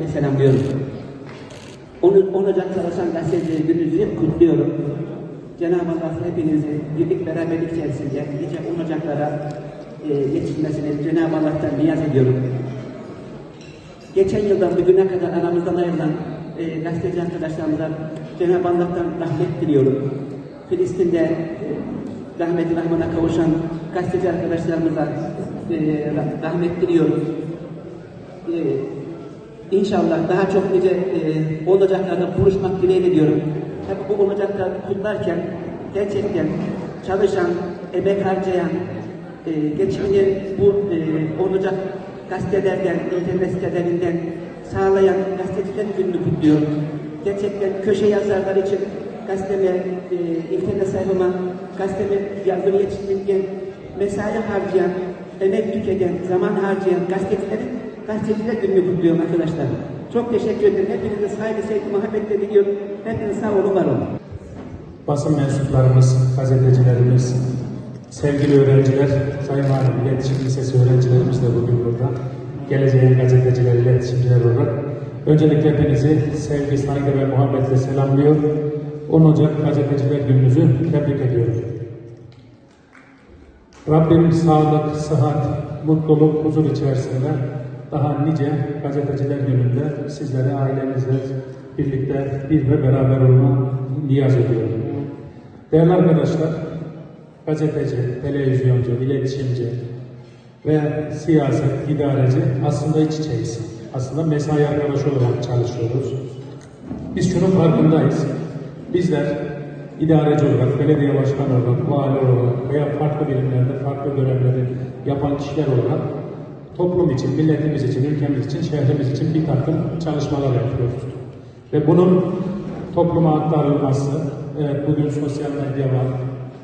Ahmet'le selamlıyorum. 10, 10 Ocak Çalışan Gazetecileri Günü'nüzü kutluyorum. Cenab-ı Allah hepinizi birlik beraberlik içerisinde nice 10 Ocaklara e, yetişmesini Cenab-ı Allah'tan niyaz ediyorum. Geçen yıldan bugüne kadar aramızdan ayrılan e, gazeteci arkadaşlarımıza Cenab-ı Allah'tan rahmet diliyorum. Filistin'de e, rahmeti rahmana kavuşan gazeteci arkadaşlarımıza e, rah- rahmet diliyorum. E, İnşallah daha çok nice e, olacaklarda buluşmak dileğiyle diyorum. Tabii bu olacakları kutlarken gerçekten çalışan, emek harcayan, e, geçimini bu e, olacak gazetelerden, internet sitelerinden sağlayan gazeteciler gününü kutluyorum. Gerçekten köşe yazarlar için gazeteme, e, internet sayfama, gazeteme yazımı yetiştirirken mesai harcayan, emek tüketen, zaman harcayan gazetecilerin gazeteciler gününü kutluyorum arkadaşlar. Çok teşekkür ederim. Hepinize saygı, sevgi, muhabbetle diliyorum. Hepiniz sağ olun, var olun. basın mensuplarımız, gazetecilerimiz, sevgili öğrenciler, Sayın Valim İletişim Lisesi öğrencilerimiz de bugün burada. Geleceğin gazeteciler, iletişimciler olarak. Öncelikle hepinizi sevgi, saygı ve muhabbetle selamlıyor. 10 Ocak Gazeteciler Gününüzü tebrik ediyorum. Rabbim sağlık, sıhhat, mutluluk, huzur içerisinde daha nice gazeteciler gününde sizlere ailenizle birlikte bir ve beraber olma niyaz ediyorum. Değerli arkadaşlar, gazeteci, televizyoncu, iletişimci ve siyaset, idareci aslında iç içeyiz. Aslında mesai arkadaşı olarak çalışıyoruz. Biz şunun farkındayız. Bizler idareci olarak, belediye başkanı olarak, vali olarak veya farklı birimlerde farklı görevleri yapan kişiler olarak toplum için, milletimiz için, ülkemiz için, şehrimiz için bir takım çalışmalar yapıyoruz. Ve bunun topluma aktarılması, evet bugün sosyal medya var,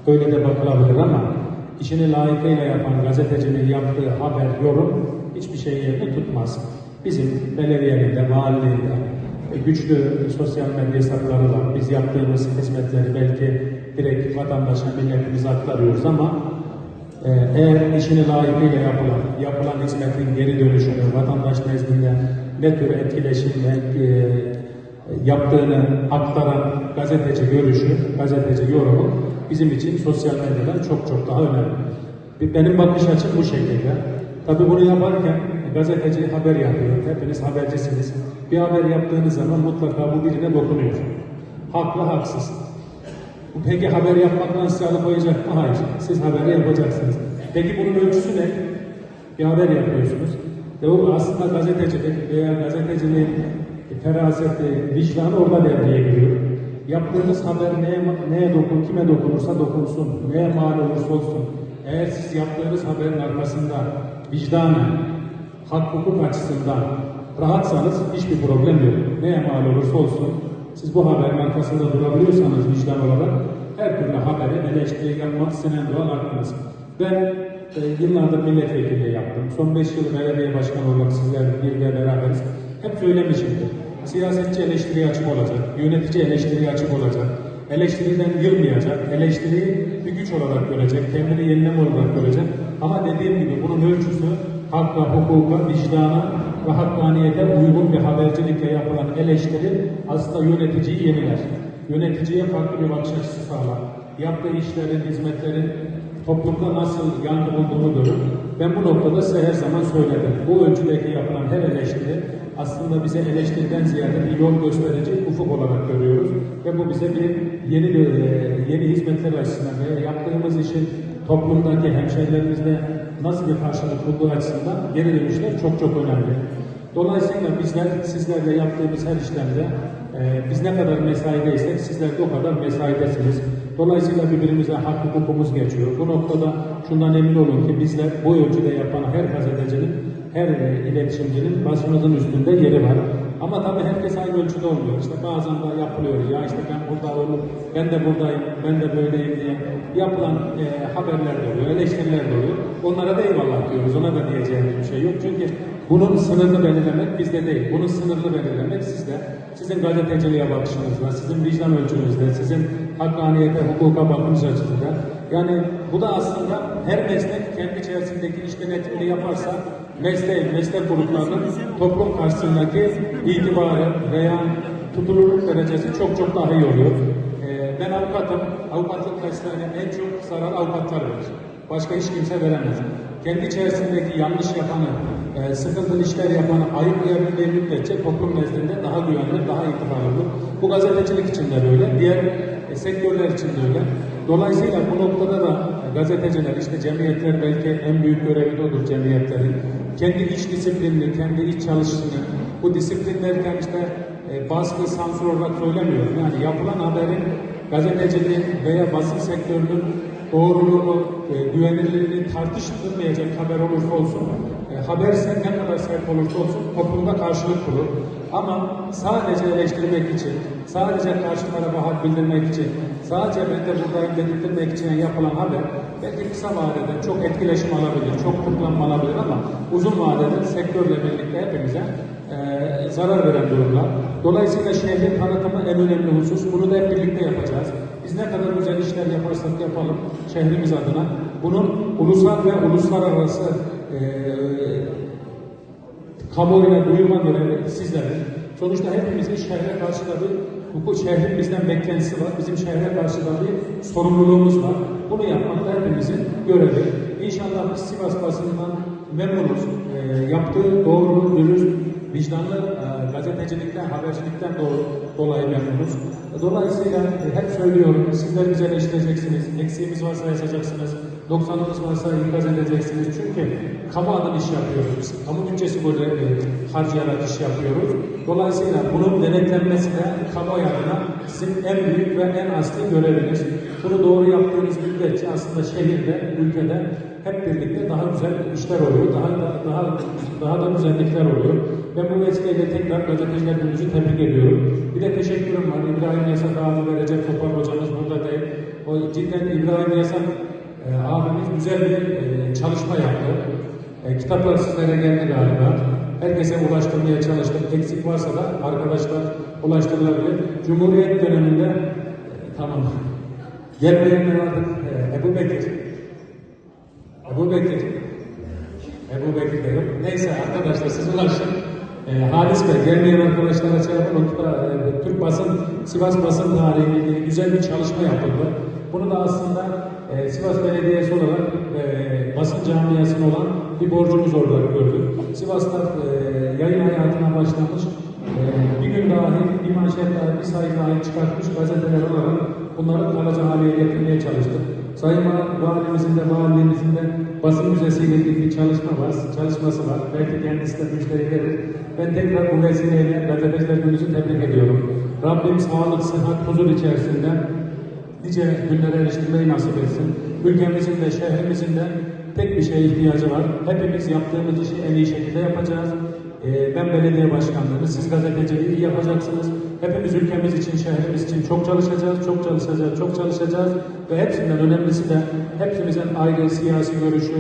öyle de bakılabilir ama işini layıkıyla yapan gazetecinin yaptığı haber, yorum hiçbir şey yerini tutmaz. Bizim belediyelerinde, valiliğinde, e, güçlü sosyal medya hesapları var. Biz yaptığımız hizmetleri belki direkt vatandaşa, milletimize aktarıyoruz ama eğer işini layıkıyla yapılan, yapılan hizmetin geri dönüşünü vatandaş nezdinde ne tür etkileşim ve e, yaptığını aktaran gazeteci görüşü, gazeteci yorumu bizim için sosyal medyadan çok çok daha önemli. Benim bakış açım bu şekilde. Tabii bunu yaparken gazeteci haber yapıyor. Hepiniz habercisiniz. Bir haber yaptığınız zaman mutlaka bu birine dokunuyor. Haklı haksız. Bu peki haber yapmaktan sizi alıkoyacak mı? Hayır. Siz haberi yapacaksınız. Peki bunun ölçüsü ne? Bir haber yapıyorsunuz. Ve o aslında gazetecilik veya gazeteciliğin feraseti, vicdanı orada devreye giriyor. Yaptığınız haber neye, neye dokun, kime dokunursa dokunsun, neye mal olursa olsun. Eğer siz yaptığınız haberin arkasında vicdanen, hak hukuk açısından rahatsanız hiçbir problem yok. Neye mal olursa olsun siz bu haberin arkasında durabiliyorsanız vicdan olarak her türlü haberi eleştiri yapmak sizin en doğal hakkınız. Ben e, yıllardır milletvekili yaptım. Son 5 yıl belediye başkanı olarak sizler birle beraberiz. Hep söylemişimdir. Siyasetçi eleştiriye açık olacak, yönetici eleştiriye açık olacak, eleştiriden yılmayacak, eleştiriyi bir güç olarak görecek, kendini yenileme olarak görecek. Ama dediğim gibi bunun ölçüsü hakla, hukuka, vicdana ve hakkaniyete uygun bir habercilikle yapılan eleştiri aslında yöneticiyi yeniler. Yöneticiye farklı bir bakış açısı sağlar. Yaptığı işlerin, hizmetlerin toplumda nasıl yankı bulduğunu görür. Ben bu noktada size her zaman söyledim. Bu ölçüdeki yapılan her eleştiri aslında bize eleştiriden ziyade bir yol gösterici ufuk olarak görüyoruz. Ve bu bize bir yeni e, yeni hizmetler açısından ve yaptığımız işin toplumdaki hemşehrilerimizle nasıl bir karşılık bulduğu açısından geri dönüşler çok çok önemli. Dolayısıyla bizler sizlerle yaptığımız her işlemde e, biz ne kadar mesaideysek sizler de o kadar mesaidesiniz. Dolayısıyla birbirimize hak hukukumuz geçiyor. Bu noktada şundan emin olun ki bizler bu ölçüde yapan her gazetecinin, her e, iletişimcinin başımızın üstünde yeri var. Ama tabii herkes aynı ölçüde olmuyor. İşte bazen de yapılıyor. Ya işte ben burada olup ben de buradayım, ben de böyleyim diye yapılan e, haberler de oluyor, eleştiriler de oluyor. Onlara da eyvallah diyoruz. Ona da diyeceğimiz bir şey yok. Çünkü bunun sınırını belirlemek bizde değil. Bunun sınırını belirlemek sizde. Sizin gazeteciliğe bakışınızda, sizin vicdan ölçünüzde, sizin hakkaniyete, hukuka bakış açınızda. Yani bu da aslında her meslek kendi içerisindeki iş denetimini yaparsa mesleğin, meslek gruplarının toplum karşısındaki itibarı veya tutulurluk derecesi çok çok daha iyi oluyor. Ee, ben avukatım. Avukatlık mesleğine en çok zarar avukatlar verir. Başka hiç kimse veremez. Kendi içerisindeki yanlış yapanı, e, sıkıntılı işler yapanı ayıplayabildiği müddetçe toplum nezdinde daha güvenilir, daha itibarlı olur. Bu gazetecilik için de böyle, diğer e, sektörler için de öyle. Dolayısıyla bu noktada da gazeteciler, işte cemiyetler belki en büyük görevi de odur cemiyetlerin. Kendi iç disiplinini, kendi iç çalışını, bu disiplin derken işte e, baskı, sansür olarak söylemiyorum. Yani yapılan haberin gazeteciliğin veya basın sektörünün doğruluğunu, e, güvenilirliğini tartıştırmayacak haber olursa olsun, e, haberse ne kadar sert olursa olsun toplumda karşılık bulur. Ama sadece eleştirmek için, sadece karşı tarafa hak bildirmek için, sadece ben de buradayım dedirtmek için yapılan haber belki kısa vadede çok etkileşim alabilir, çok tıklanma alabilir ama uzun vadede sektörle birlikte hepimize e, zarar veren durumlar. Dolayısıyla şehrin tanıtımı en önemli husus. Bunu da hep birlikte yapacağız. Biz ne kadar güzel işler yaparsak yapalım şehrimiz adına bunun ulusal ve uluslararası e, kamuoyuna duyurma görevi sizlerin. Sonuçta hepimizin şehre karşı da bir hukuk şehrin bizden beklentisi var. Bizim şehre karşı da bir sorumluluğumuz var. Bunu yapmak da hepimizin görevi. İnşallah biz Sivas basından memnunuz. E, yaptığı doğru, dürüst, vicdanlı e, gazetecilikten, habercilikten doğru, dolayı memnunuz. Dolayısıyla e, hep söylüyorum, sizler bizi eleştireceksiniz, eksiğimiz varsa yazacaksınız, 90'ımız varsa ikaz edeceksiniz. Çünkü kamu adına iş yapıyoruz. Kamu bütçesi böyle harcayarak iş yapıyoruz. Dolayısıyla bunun denetlenmesi de kamuoyu adına sizin en büyük ve en asli göreviniz. Bunu doğru yaptığınız müddetçe aslında şehirde, ülkede hep birlikte daha güzel işler oluyor, daha da, daha daha da güzellikler oluyor. Ben bu vesileyle tekrar gazeteciler gününüzü tebrik ediyorum. Bir de teşekkürüm var. İbrahim Yasak abi ve Recep Topal hocamız burada değil. O cidden İbrahim Yasak e, abimiz güzel bir e, çalışma yaptı. E, kitaplar sizlere geldi galiba. Herkese ulaştırmaya çalıştık. Eksik varsa da arkadaşlar ulaştırılabilir. Cumhuriyet döneminde e, tamam. Gelmeyenler vardı. E, Ebu Bekir. Ebu Bekir. Ebu Bekir de yok. Neyse arkadaşlar siz ulaşın. E, Halis Bey, gelmeyen arkadaşlara şey yapın. Ortada, e, Türk basın, Sivas basın tarihiyle ilgili güzel bir çalışma yapıldı. Bunu da aslında e, Sivas Belediyesi olarak e, basın camiasına olan bir borcumuz olarak gördük. Sivas'ta e, yayın hayatına başlamış, e, bir gün dahi, bir manşet dahi, bir sayı dahi çıkartmış gazeteler olarak bunları kalıcı hale getirmeye çalıştık. Sayın Va- Valimizin de Valiliğimizin de basın müzesiyle ilgili çalışma var, çalışması var. Belki kendisi de müşteri verir. Ben tekrar bu vesileyle gazeteciler gününüzü tebrik ediyorum. Rabbim sağlık, sıhhat, huzur içerisinde nice günlere eriştirmeyi nasip etsin. Ülkemizin de şehrimizin de tek bir şeye ihtiyacı var. Hepimiz yaptığımız işi en iyi şekilde yapacağız. Ee, ben belediye başkanlığını, siz gazeteciliği yapacaksınız. Hepimiz ülkemiz için, şehrimiz için çok çalışacağız, çok çalışacağız, çok çalışacağız. Ve hepsinden önemlisi de hepimizin ayrı siyasi görüşü,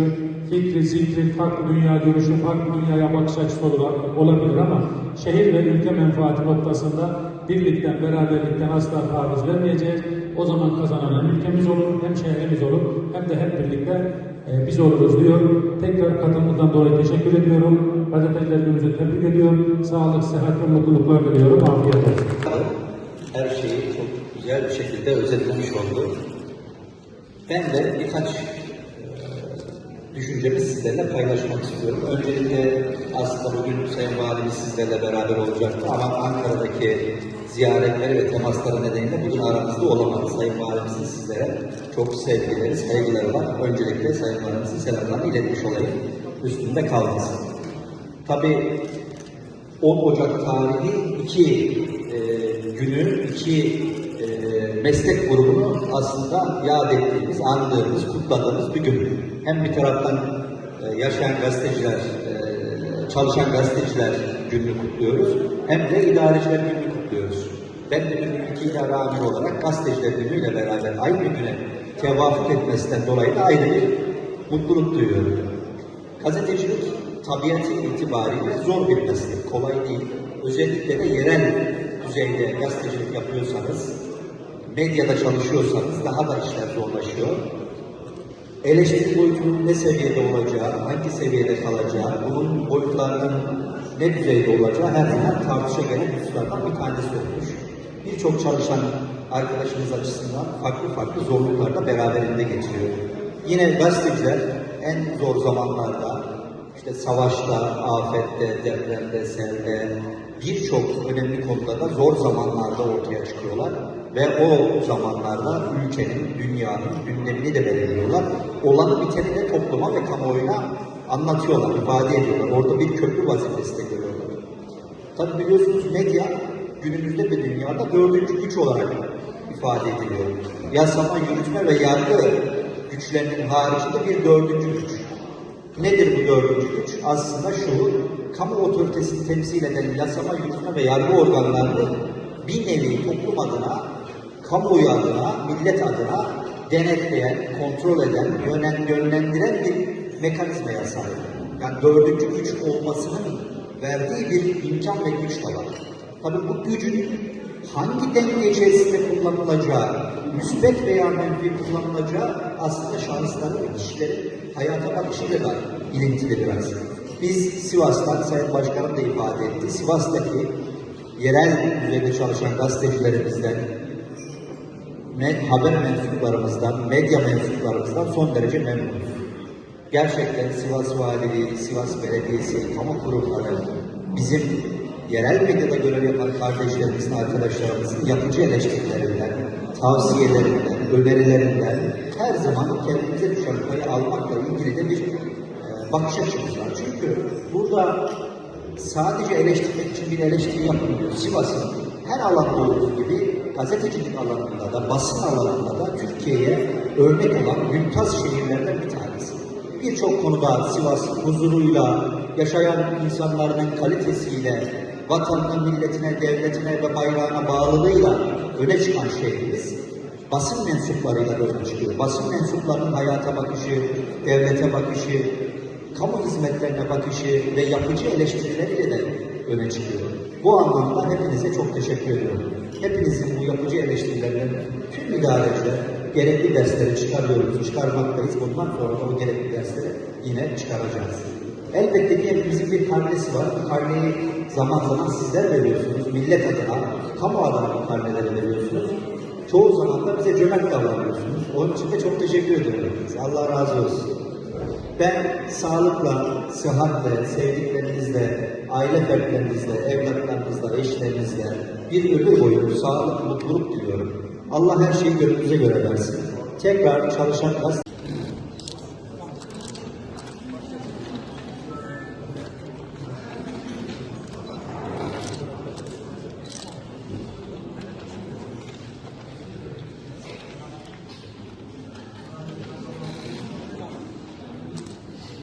fikri, zikri, farklı dünya görüşü, farklı dünyaya bakış açısı ola- olabilir ama şehir ve ülke menfaati noktasında birlikten, beraberlikten asla taviz vermeyeceğiz. O zaman kazanan hem ülkemiz olur, hem şehrimiz olur, hem de hep birlikte e, biz oluruz diyor. Tekrar katılımından dolayı teşekkür ediyorum. Gazeteciler gününüzü tebrik ediyorum. Sağlık, sıhhat ve mutluluklar diliyorum. Afiyet olsun. her şeyi çok güzel bir şekilde özetlemiş oldu. Ben de birkaç e, düşüncemi sizlerle paylaşmak istiyorum. Öncelikle aslında bugün Sayın Valimiz sizlerle beraber olacaktı ama Ankara'daki ziyaretleri ve temasları nedeniyle bugün aramızda olamadı. Sayın Valimizin sizlere çok sevgileri, saygıları var. Öncelikle Sayın Valimizin selamlarını iletmiş olayım. Üstünde kalmasın. Tabii 10 Ocak tarihi iki e, günü, iki e, meslek grubunu aslında yad ettiğimiz, andığımız, kutladığımız bir gün. Hem bir taraftan e, yaşayan gazeteciler, e, çalışan gazeteciler gününü kutluyoruz. hem de idareciler gününü kutluyoruz. Ben de bir iki idare amiri olarak gazeteciler günüyle beraber aynı güne tevafuk etmesinden dolayı da ayrı bir mutluluk duyuyorum. Gazetecilik tabiatı itibariyle zor bir meslek, kolay değil. Özellikle de yerel düzeyde gazetecilik yapıyorsanız, medyada çalışıyorsanız daha da işler zorlaşıyor. Eleştiri boyutunun ne seviyede olacağı, hangi seviyede kalacağı, bunun boyutlarının ne düzeyde olacağı her zaman tartışa gelen hususlardan bir tanesi olmuş. Birçok çalışan arkadaşımız açısından farklı farklı zorluklar da beraberinde getiriyor. Yine gazeteciler en zor zamanlarda, işte savaşta, afette, depremde, selde, birçok önemli konularda zor zamanlarda ortaya çıkıyorlar ve o zamanlarda ülkenin, dünyanın gündemini de belirliyorlar. Olanı biteni de topluma ve kamuoyuna anlatıyorlar, ifade ediyorlar. Orada bir köprü vazifesi de görüyorlar. Tabi biliyorsunuz medya günümüzde ve dünyada dördüncü güç olarak ifade ediliyor. Yasama, yürütme ve yargı güçlerinin haricinde bir dördüncü güç. Nedir bu dördüncü güç? Aslında şu, kamu otoritesini temsil eden yasama, yürütme ve yargı organlarını bir nevi toplum adına, kamuoyu adına, millet adına denetleyen, kontrol eden, yönen, yönlendiren bir mekanizmaya sahip. Yani dördüncü güç olmasının verdiği bir imkan ve güç de var. Tabii bu gücün hangi denge içerisinde kullanılacağı, müsbet veya menfi kullanılacağı aslında şahısların ve kişilerin hayata bakışıyla da ilintili biraz. Biz Sivas'tan, Sayın Başkanım da ifade etti, Sivas'taki yerel düzeyde çalışan gazetecilerimizden, me- haber mensuplarımızdan, medya mensuplarımızdan son derece memnunuz. Gerçekten Sivas Valiliği, Sivas Belediyesi, kamu kurumları, bizim yerel medyada görev yapan kardeşlerimizin, arkadaşlarımızın yapıcı eleştirilerinden, tavsiyelerinden, önerilerinden her zaman kendimize düşen payı almakla ilgili de bir e, bakış açımız var. Çünkü burada sadece eleştirmek için bir eleştiri yapmıyor. Sivas'ın her alanda olduğu gibi gazetecilik alanında da, basın alanında da Türkiye'ye örnek olan mümtaz şehirlerden bir tanesi. Birçok konuda Sivas huzuruyla, yaşayan insanların kalitesiyle, vatanına, milletine, devletine ve bayrağına bağlılığıyla öne çıkan şehrimiz basın mensuplarıyla öne çıkıyor. Basın mensuplarının hayata bakışı, devlete bakışı, kamu hizmetlerine bakışı ve yapıcı eleştirileriyle de öne çıkıyor. Bu anlamda hepinize çok teşekkür ediyorum. Hepinizin bu yapıcı eleştirilerinden tüm idareciler gerekli dersleri çıkarıyoruz, çıkarmaktayız. Bundan sonra bu gerekli dersleri yine çıkaracağız. Elbette ki hepimizin bir karnesi var. Karneyi zaman zaman sizler veriyorsunuz. Millet adına, kamu adına bu karneleri veriyorsunuz. Çoğu zaman da bize cömert davranıyorsunuz. Onun için de çok teşekkür hepinize. Allah razı olsun. Ben sağlıkla, sıhhatle, sevdiklerinizle, aile fertlerinizle, evlatlarınızla, eşlerinizle bir ömür boyu sağlık, mutluluk diliyorum. Allah her şeyi gönlünüze göre versin. Tekrar çalışan gazete